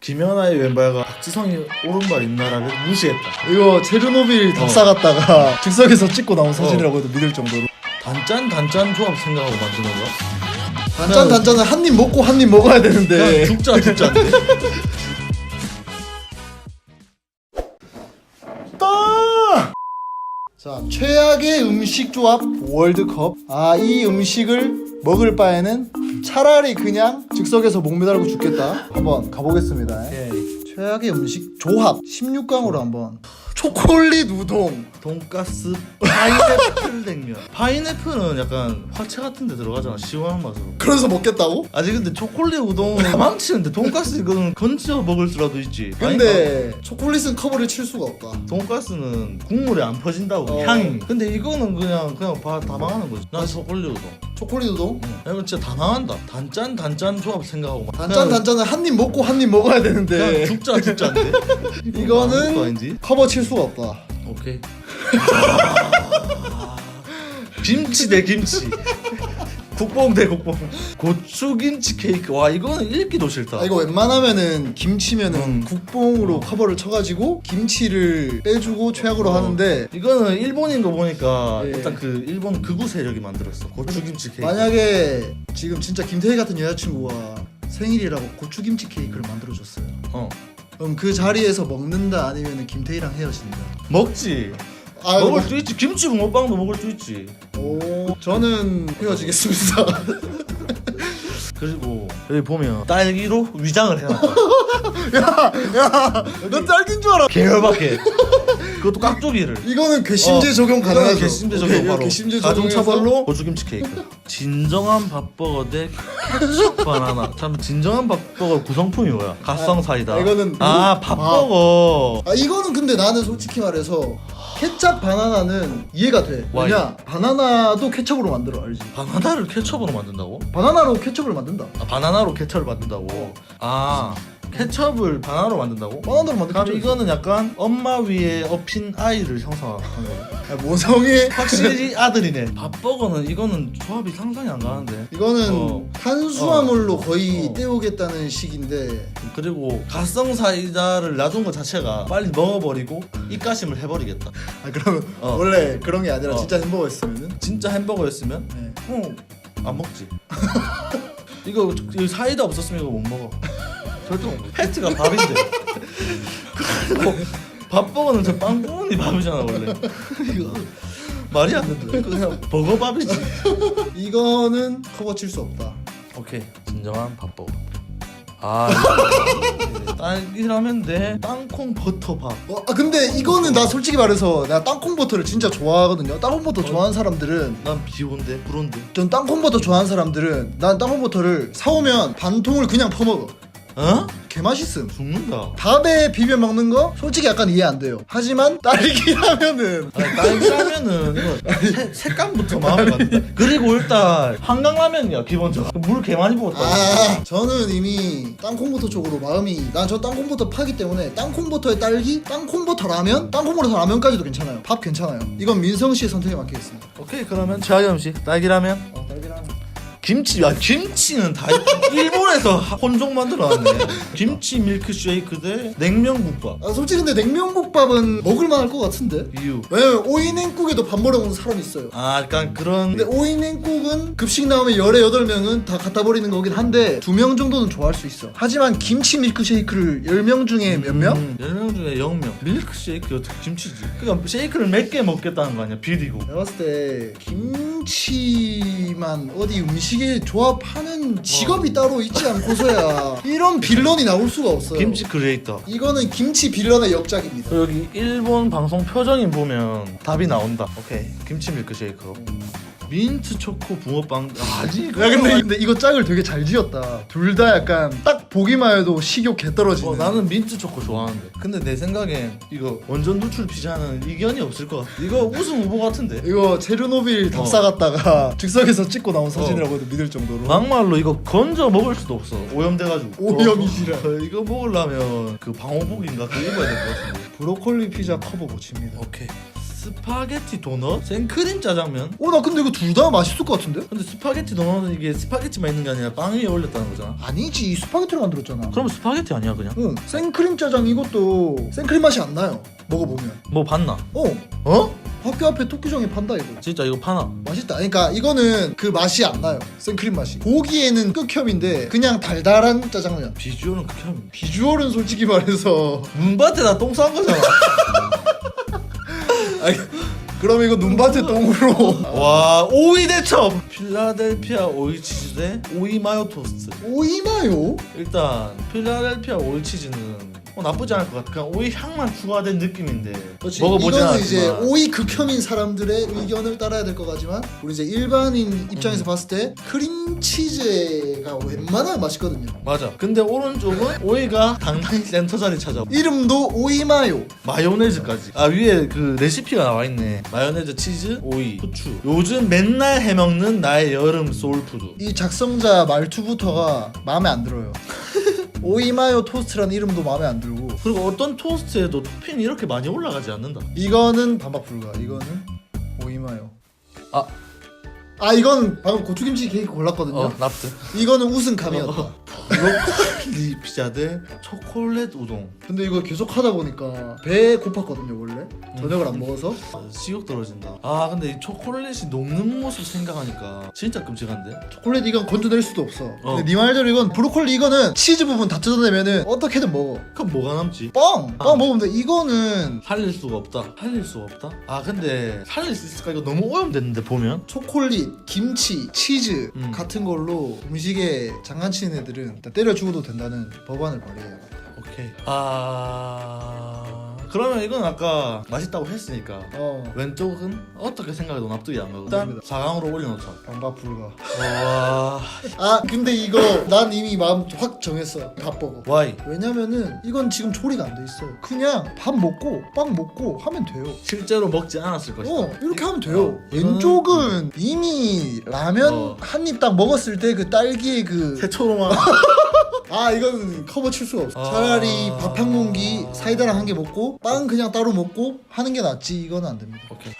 김연아의 왼발과 박지성이 오른발 있나라를 무시했다. 이거 체르노빌 답사 갔다가 즉석에서 찍고 나온 사진이라고 해도 믿을 정도로 단짠 단짠 조합 생각하고 만드는 거야? 단짠 단짠은 한 입 먹고 한 입 먹어야 되는데 죽자 죽자인데. 따! 자 최악의 음식 조합 월드컵 아 이 음식을 먹을 바에는 차라리 그냥 즉석에서 목 매달고 죽겠다. 한번 가보겠습니다. 오케이. 최악의 음식 조합. 16강으로 한번 초콜릿 우동 돈가스 파인애플 냉면. 파인애플은 약간 화채 같은 데 들어가잖아. 시원한 맛으로. 그래서 먹겠다고? 아니 근데 초콜릿 우동은 망치는데 돈가스 이거는 건져 먹을 수라도 있지. 근데 초콜릿은 커버를 칠 수가 없다 돈가스는 국물에 안 퍼진다고 어. 향이. 근데 이거는 그냥 그냥 바, 다 망하는 거지. 난 초콜릿 우동. 초콜릿 우동? 응. 이건 진짜 다 망한다. 단짠 단짠 조합 생각하고 막. 단짠 단짠은 한 입 먹고 한 입 먹어야 그냥 되는데 죽자 죽자인데. 이거는? 커버 칠 수가 없다 오케이. 김치 대 김치. 국뽕 대 국뽕. 고추김치 케이크. 와 이거는 읽기도 싫다. 아, 이거 웬만하면은 김치면은 음. 국뽕으로 어. 커버를 쳐가지고 김치를 빼주고 최악으로 어. 하는데 이거는 일본인 거 보니까 예. 일단 그 일본 극우 세력이 만들었어. 고추김치 케이크. 만약에 지금 진짜 김태희 같은 여자친구가 생일이라고 고추김치 케이크를 만들어줬어요 어 그럼 그 자리에서 먹는다 아니면 김태희랑 헤어진다 먹지. 아 먹을 수 있지. 김치 붕어빵도 먹을 수 있지. 오, 저는 헤어지겠습니다 그리고 여기 보면 딸기로 위장을 해놨다. 야너 딸기인 줄 알아 계열밖에. 그것도 깍두기를. 이거는 괘씸죄 어, 적용 이거는 가능하죠 괘씸죄 오케이, 적용 이거 바로. 괘씸죄 가중 적용해서 처벌로 고추김치 케이크. 진정한 밥버거 대 케첩 바나나. 참 진정한 밥버거 구성품이 뭐야? 갓성 사이다. 아, 이거는 아 누구- 밥버거. 아 이거는 근데 나는 솔직히 말해서 케찹 바나나는 이해가 돼 와이. 왜냐 바나나도 케첩으로 만들어 알지 바나나를 케첩으로 만든다고? 바나나로 케첩을 만든다 아 바나나로 케첩을 만든다고. 아 케첩을 바나나로 만든다고? 바나나로 만든 그럼 케첩 이거는 약간 엄마 위에 업힌 아이를 형성하는 거야. 야, 모성애 확실히 아들이네. 밥버거는 이거는 조합이 상상이 안 가는데. 이거는 어. 탄수화물로 거의 어. 때우겠다는 식인데 그리고 갓성 사이다를 놔둔 것 자체가 빨리 먹어버리고 입가심을 해버리겠다. 아 그러면 어. 원래 그런 게 아니라 어. 진짜 햄버거였으면은 진짜 햄버거였으면 네. 어 안 먹지. 이거 이거 사이다 없었으면 이거 못 먹어. 절대. 패트가 밥인데. 그리고 밥버거는 저 빵꾸머니 밥이잖아 원래. 이거 말이 안 된다. 이거 그냥 버거밥이지. 이거는 커버 칠 수 없다 오케이 진정한 밥버거. 아 이거 딸기라면 내 땅콩 버터밥. 어, 아 근데 이거는 나 솔직히 말해서 내가 땅콩버터를 진짜 좋아하거든요 땅콩버터 좋아하는 사람들은 난 비혼데 불온데. 전 땅콩버터 좋아하는 사람들은 난 땅콩버터를 사오면 반 통을 그냥 퍼먹어 어? 개 맛있음. 죽는다. 밥에 비벼 먹는 거 솔직히 약간 이해 안 돼요. 하지만 딸기라면은. 아니, 딸기 라면은 이거 색- 색감부터 마음에 안 든다. 그리고 일단 한강라면이야 기본적으로. 물 개 많이 부었다. 아 저는 이미 땅콩버터 쪽으로 마음이 난 저 땅콩버터 파기 때문에 땅콩버터에 딸기 땅콩버터 라면 땅콩버터 라면까지도 괜찮아요. 밥 괜찮아요. 이건 민성 씨의 선택에 맡기겠습니다. 오케이 그러면 최악의 음식 딸기라면? 어 딸기 라면 김치 야 김치는 다 일본에서 혼종 만들어놨네. 김치 밀크쉐이크 대 냉면 국밥. 아 솔직히 근데 냉면국밥은 먹을만할 것 같은데 이유. 왜냐면 오이냉국에도 밥 먹으러 먹는 사람이 있어요 아 약간 그런 근데 오이냉국은 급식 나오면 열에 여덟 명은 다 갖다 버리는 거긴 한데 두 명 정도는 좋아할 수 있어. 하지만 김치 밀크쉐이크를 열 명 중에 몇 명? 음, 10명 중에 0명 밀크쉐이크 어떻게 김치지 그러니까 쉐이크를 몇 개 먹겠다는 거 아니야 비리고 내가 봤을 때 김치만 어디 음식 에 조합하는 직업이 따로 있지 않고서야 이런 빌런이 나올 수가 없어요. 김치 크리에이터. 이거는 김치 빌런의 역작입니다. 여기 일본 방송 표정인 보면 답이 나온다. 오케이. 김치 밀크쉐이크 민트 초코 붕어빵. 아니 야 근데, 근데 이거 짝을 되게 잘 지었다. 둘 다 약간 딱 보기만 해도 식욕 개 떨어지는. 어, 나는 민트 초코 좋아하는데. 근데 내 생각엔 이거 원전 누출 피자는 이견이 없을 것 같아. 이거 우승 후보 같은데? 이거 체르노빌 답사 갔다가 즉석에서 찍고 나온 사진이라고 해도 믿을 정도로. 막말로 이거 건져 먹을 수도 없어. 오염돼가지고. 오염이지라. 어, 이거 먹으려면 그 방호복인가? 그거 입어야 될 것 같은데. 브로콜리 피자 커버 고칩니다. 오케이 스파게티 도넛, 생크림 짜장면. 어 나 근데 이거 둘 다 맛있을 것 같은데? 근데 스파게티 도넛은 이게 스파게티만 있는 게 아니라 빵 위에 올렸다는 거잖아. 아니지 스파게티를 만들었잖아 그럼 스파게티 아니야 그냥? 응 생크림 짜장 이것도 생크림 맛이 안 나요 먹어보면 뭐 봤나? 어 어? 학교 앞에 토끼정이 판다 이거 진짜 이거 파나? 맛있다 그러니까 이거는 그 맛이 안 나요 생크림 맛이 보기에는 극혐인데 그냥 달달한 짜장면 비주얼은 극혐. 비주얼은 솔직히 말해서 문밭에 나똥싼 거잖아. 아니, 그럼 이거 눈밭에 똥으로 와 오이 대첩. 필라델피아 오이 치즈 대 오이 마요 토스트. 오이마요? 일단 필라델피아 오이 치즈는 뭐 나쁘지 않을 것 같아. 그냥 오이 향만 추가된 느낌인데 그렇지. 먹어보진 이거는 않았지만. 이제 오이 극혐인 사람들의 의견을 따라야 될 것 같지만 우리 이제 일반인 입장에서 봤을 때 크림 치즈가 웬만하면 맛있거든요. 맞아. 근데 오른쪽은 오이가 당당히 센터 자리 찾아. 이름도 오이마요. 마요네즈까지. 아 위에 그 레시피가 나와 있네. 마요네즈, 치즈, 오이, 후추. 요즘 맨날 해먹는 나의 여름 소울푸드. 이 작성자 말투부터가 마음에 안 들어요. 오이마요 토스트라는 이름도 마음에 안 들고 그리고 어떤 토스트에도 토핑이 이렇게 많이 올라가지 않는다. 이거는 반박 불가. 이거는 오이마요. 아. 아 이건 방금 고추김치 케이크 골랐거든요. 어 납득. 이거는 우승 감이었다. 어, 브로콜리 피자 대 초콜릿 우동. 근데 이거 계속 하다 보니까 배에 고팠거든요 원래 저녁을 안 먹어서 아, 식욕 떨어진다. 아 근데 이 초콜릿이 녹는 모습 생각하니까 진짜 끔찍한데. 초콜릿 이건 건져낼 수도 없어 어. 근데 네 말대로 이건 브로콜리 이거는 치즈 부분 다 뜯어내면은 어떻게든 먹어 그럼 뭐가 남지? 빵! 아. 빵 먹으면 돼 이거는 살릴 수가 없다. 살릴 수가 없다. 아 근데 살릴 수 있을까? 이거 너무 오염됐는데 보면. 초콜릿, 김치, 치즈 음. 같은 걸로 음식에 장난치는 애들은 다 때려 죽어도 된다는 법안을 발의해야 돼 오케이. 아 그러면 이건 아까 맛있다고 했으니까 어. 왼쪽은 어떻게 생각해도 납득이 안 가고 일단 4강으로 올려놓자. 반박 불가 와. 아 근데 이거 난 이미 마음 확 정했어. 밥버거 와이 왜냐면은 이건 지금 조리가 안 돼 있어. 그냥 밥 먹고 빵 먹고 하면 돼요. 실제로 먹지 않았을 것이다. 어 이렇게 하면 돼요. 어, 이거는- 왼쪽은 이미 라면 어. 한 입 딱 먹었을 때 그 딸기의 그 새초로만 아 이건 커버 칠 수가 없어 아. 차라리 밥 한 공기 사이다랑 한 개 먹고 빵 그냥 따로 먹고 하는 게 낫지 이건 안 됩니다 오케이.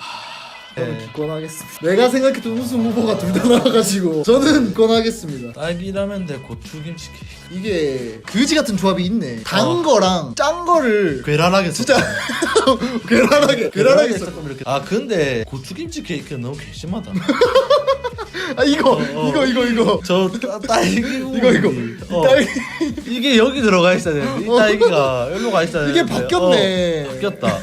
저는 네. 기권하겠습니다 내가 생각했던 우승 후보가 둘 다 나와가지고 저는 기권하겠습니다 딸기라면 대 고추김치 케이크. 이게 그지 같은 조합이 있네 단 어. 거랑 짠 거를 괴랄하게 진짜 괴랄하게 괴랄하게 써 조금 이렇게. 아 근데 고추김치 케이크는 너무 괘씸하다. 아 이거 어, 어. 이거 이거 이거 저 딸기 이거 이거 어. 딸기 이게 여기 들어가 있어야 되는데 이 딸기가 여기로 가 있어야 이게 되는데 바뀌었네. 어, 바뀌었다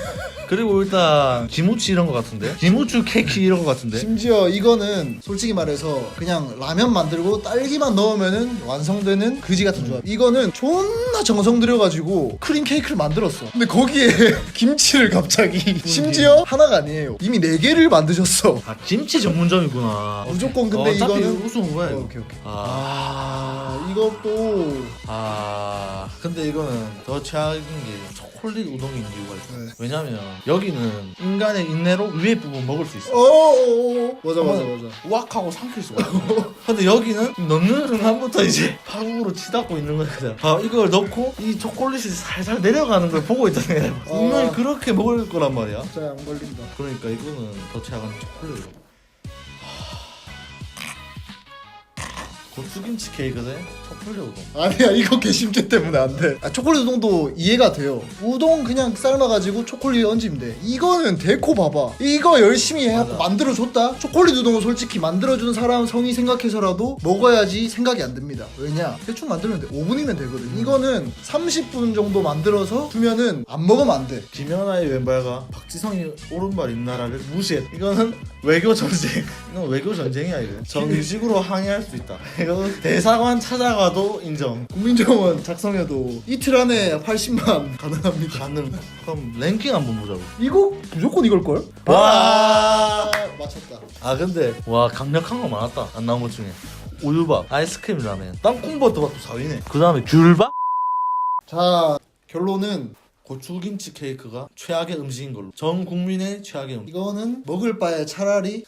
그리고 일단 김우치 이런 거 같은데 김우추 케이크 이런 거 같은데 심지어 이거는 솔직히 말해서 그냥 라면 만들고 딸기만 넣으면은 완성되는 그지 같은 조합. 이거는 존나 정성 들여가지고 크림 케이크를 만들었어. 근데 거기에 김치를 갑자기 심지어 하나가 아니에요. 이미 네 개를 만드셨어. 아 김치 전문점이구나 무조건 근데 어차피 이거는 우승 어, 이거 오케이 오케이. 아, 아 이것도 아 근데 이거는 더 최악인 게 초콜릿 우동인 이유가 있어 네. 왜냐면 여기는 인간의 인내로 위에 부분 먹을 수 있어 어어어 맞아 맞아 맞아. 우악 하고 삼킬 수가 있어. 근데 여기는 넣는 순간부터 이제 파국으로 치닫고 있는 거야. 아, 이걸 넣고 이 초콜릿이 살살 내려가는 걸 보고 있다는 게 분명히 어. 그렇게 먹을 거란 말이야. 진짜 안 걸린다. 그러니까 이거는 더 최악은 초콜릿 고추김치 케이크 대 초콜릿 우동. 아니야 이거 개심죄 때문에 안 돼. 아, 초콜릿 우동도 이해가 돼요. 우동 그냥 삶아가지고 초콜릿 얹으면 돼. 이거는 데코 봐봐. 이거 열심히 해갖고 맞아. 만들어줬다. 초콜릿 우동은 솔직히 만들어준 사람 성의 생각해서라도 먹어야지 생각이 안 듭니다. 왜냐? 대충 만들면 돼. 5분이면 되거든. 이거는 30분 정도 만들어서 주면은 안 먹으면 안 돼. 김연아의 왼발과 박지성이 오른발 입나라를 무시했. 이거는 외교 전쟁. 이건 외교 전쟁이야 이거. 정식으로 항의할 수 있다. 이거 대사관 찾아가도 인정. 국민정원 작성해도 이틀 안에 80만 가능합니다. 가능. 그럼 랭킹 한번 보자고. 이거 무조건 이걸 걸? 와. 맞췄다. 아 근데 와 강력한 거 많았다. 안 나온 것 중에. 우유밥, 아이스크림 라멘, 땅콩버터밥도 4위네. 그 다음에 귤밥, 자 결론은 고추김치 케이크가 최악의 음식인 걸로. 전 국민의 최악의 음식. 이거는 먹을 바에 차라리